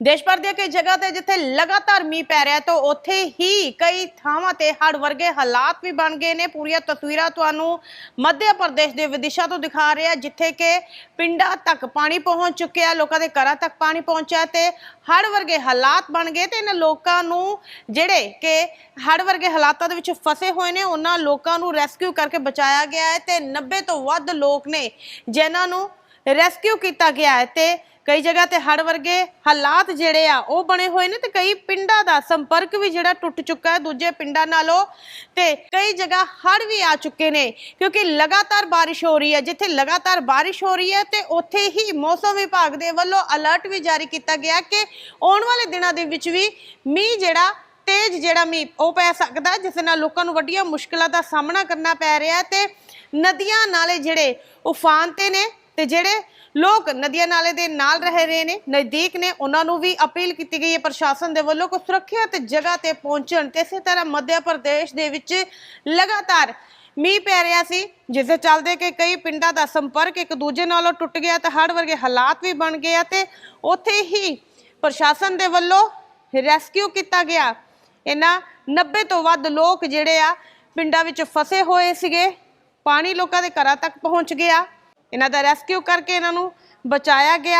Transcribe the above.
ਦੇਸ਼ ਭਰ ਦੀਆਂ ਕਈ ਜਗ੍ਹਾ ਤੇ ਜਿੱਥੇ ਲਗਾਤਾਰ ਮੀਂਹ ਪੈ ਰਿਹਾ ਤਾਂ ਉੱਥੇ ਹੀ ਕਈ ਥਾਵਾਂ ਤੇ ਹੜ੍ਹ ਵਰਗੇ ਹਾਲਾਤ ਵੀ ਬਣ ਗਏ ਨੇ। ਪੂਰੀਆਂ ਤਸਵੀਰਾਂ ਤੁਹਾਨੂੰ ਮੱਧ ਪ੍ਰਦੇਸ਼ ਦੇ ਵਿਦਿਸ਼ਾ ਤੋਂ ਦਿਖਾ ਰਿਹਾ ਜਿੱਥੇ ਕਿ ਪਿੰਡਾਂ ਤੱਕ ਪਾਣੀ ਪਹੁੰਚ ਚੁੱਕਿਆ ਲੋਕਾਂ ਦੇ ਘਰਾਂ ਤੱਕ ਪਾਣੀ ਪਹੁੰਚਿਆ ਤੇ ਹੜ੍ਹ ਵਰਗੇ ਹਾਲਾਤ ਬਣ ਗਏ ਤੇ ਇਹਨਾਂ ਲੋਕਾਂ ਨੂੰ ਜਿਹੜੇ ਕਿ ਹੜ੍ਹ ਵਰਗੇ ਹਾਲਾਤਾਂ ਦੇ ਵਿੱਚ ਫਸੇ ਹੋਏ ਨੇ, ਉਹਨਾਂ ਲੋਕਾਂ ਨੂੰ ਰੈਸਕਿਊ ਕਰਕੇ ਬਚਾਇਆ ਗਿਆ ਹੈ ਤੇ 90 ਤੋਂ ਵੱਧ ਲੋਕ ਨੇ ਜਿਨ੍ਹਾਂ ਨੂੰ ਰੈਸਕਿਊ ਕੀਤਾ ਗਿਆ ਹੈ ਤੇ ਕਈ ਜਗ੍ਹਾ ਤੇ ਹੜ੍ਹ ਵਰਗੇ ਹਾਲਾਤ ਜਿਹੜੇ ਆ, ਉਹ ਬਣੇ ਹੋਏ ਨੇ ਤੇ ਕਈ ਪਿੰਡਾਂ ਦਾ ਸੰਪਰਕ ਵੀ ਜਿਹੜਾ ਟੁੱਟ ਚੁੱਕਾ ਹੈ ਦੂਜੇ ਪਿੰਡਾਂ ਨਾਲੋਂ। ਤੇ ਕਈ ਜਗ੍ਹਾ ਹੜ੍ਹ ਵੀ ਆ ਚੁੱਕੇ ਨੇ, ਕਿਉਂਕਿ ਲਗਾਤਾਰ ਬਾਰਿਸ਼ ਹੋ ਰਹੀ ਹੈ। ਜਿੱਥੇ ਲਗਾਤਾਰ ਬਾਰਿਸ਼ ਹੋ ਰਹੀ ਹੈ ਤੇ ਉੱਥੇ ਹੀ ਮੌਸਮ ਵਿਭਾਗ ਦੇ ਵੱਲੋਂ ਅਲਰਟ ਵੀ ਜਾਰੀ ਕੀਤਾ ਗਿਆ ਕਿ ਆਉਣ ਵਾਲੇ ਦਿਨਾਂ ਦੇ ਵਿੱਚ ਵੀ ਮੀਂਹ ਜਿਹੜਾ, ਤੇਜ਼ ਜਿਹੜਾ ਮੀਂਹ, ਉਹ ਪੈ ਸਕਦਾ ਜਿਸ ਨਾਲ ਲੋਕਾਂ ਨੂੰ ਵੱਡੀਆਂ ਮੁਸ਼ਕਲਾਂ ਦਾ ਸਾਹਮਣਾ ਕਰਨਾ ਪੈ ਰਿਹਾ ਹੈ। ਤੇ ਨਦੀਆਂ ਨਾਲੇ ਜਿਹੜੇ ਉਫਾਨ ਤੇ ਨੇ, ਤੇ ਜਿਹੜੇ ਲੋਕ ਨਦੀਆਂ ਨਾਲੇ ਦੇ ਨਾਲ ਰਹਿ ਰਹੇ ਨੇ, ਨਜ਼ਦੀਕ ਨੇ, ਉਹਨਾਂ ਨੂੰ ਵੀ ਅਪੀਲ ਕੀਤੀ ਗਈ ਹੈ ਪ੍ਰਸ਼ਾਸਨ ਦੇ ਵੱਲੋਂ ਕਿ ਸੁਰੱਖਿਅਤ ਜਗ੍ਹਾ ਤੇ ਪਹੁੰਚਣ ਤੇ ਇਸੇ ਤਰ੍ਹਾਂ ਮੱਧ ਪ੍ਰਦੇਸ਼ ਦੇ ਵਿੱਚ ਲਗਾਤਾਰ ਮੀਂਹ ਪੈ ਰਿਹਾ ਸੀ, ਜਿਸ ਦੇ ਚੱਲਦੇ ਕਿ ਕਈ ਪਿੰਡਾਂ ਦਾ ਸੰਪਰਕ ਇੱਕ ਦੂਜੇ ਨਾਲੋਂ ਟੁੱਟ ਗਿਆ ਤੇ ਹੜ੍ਹ ਵਰਗੇ ਹਾਲਾਤ ਵੀ ਬਣ ਗਏ ਆ ਤੇ ਉੱਥੇ ਹੀ ਪ੍ਰਸ਼ਾਸਨ ਦੇ ਵੱਲੋਂ ਰੈਸਕਿਊ ਕੀਤਾ ਗਿਆ। ਇਹਨਾਂ 90 ਤੋਂ ਵੱਧ ਲੋਕ ਜਿਹੜੇ ਆ, ਪਿੰਡਾਂ ਵਿੱਚ ਫਸੇ ਹੋਏ ਸੀਗੇ, ਪਾਣੀ ਲੋਕਾਂ ਦੇ ਘਰਾਂ ਤੱਕ ਪਹੁੰਚ ਗਿਆ। ਇਹਨਾਂ ਦਾ ਰੈਸਕਿਊ ਕਰਕੇ ਇਹਨਾਂ ਨੂੰ ਬਚਾਇਆ ਗਿਆ।